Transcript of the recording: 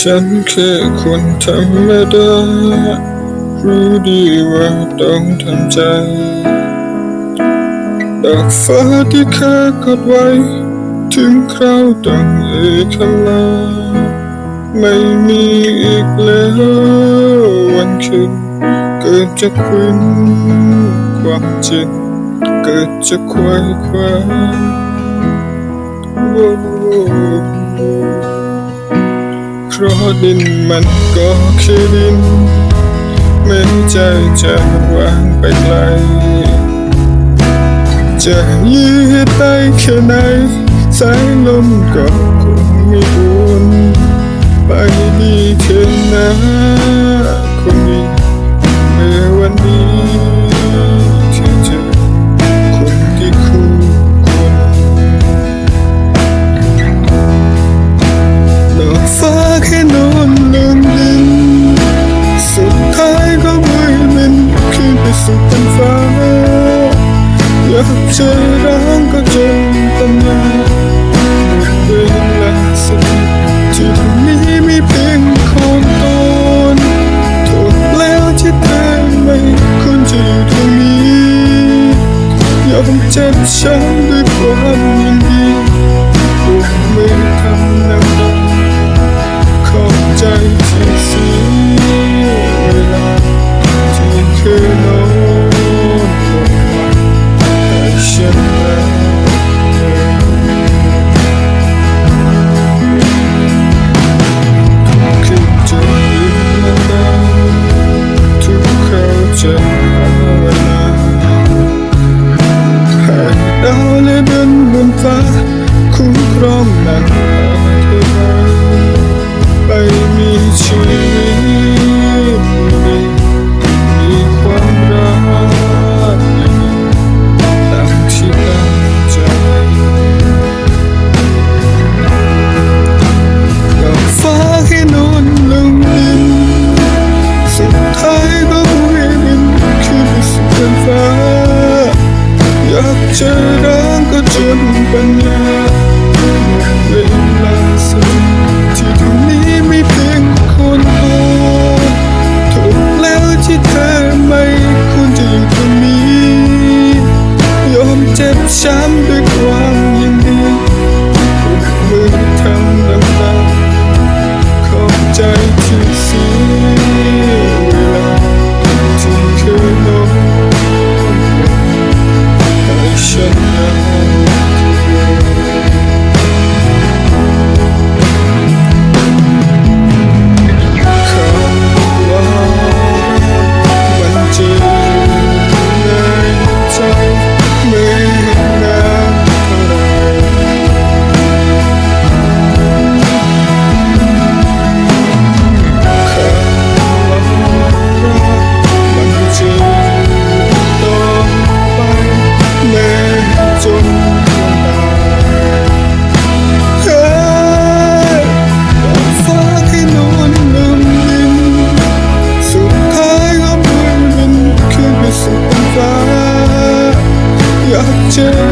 ฉันแค่คนธรรมดา รู้ดีว่าต้องทำใจ ดอกฟ้าที่เคยกดไว้ ถึงคราวต้องเอกลา ไม่มีอีกแล้ววันคืนเกิดจากคืนความจริงเกิดจากควายควายโว เพราะดินมันก็คือดินไม่ใจจะวางไปไกล จะยืดไปแค่ไหนสายลมก็คงไม่วนไปดีเท่านั้น อยา sugar. picture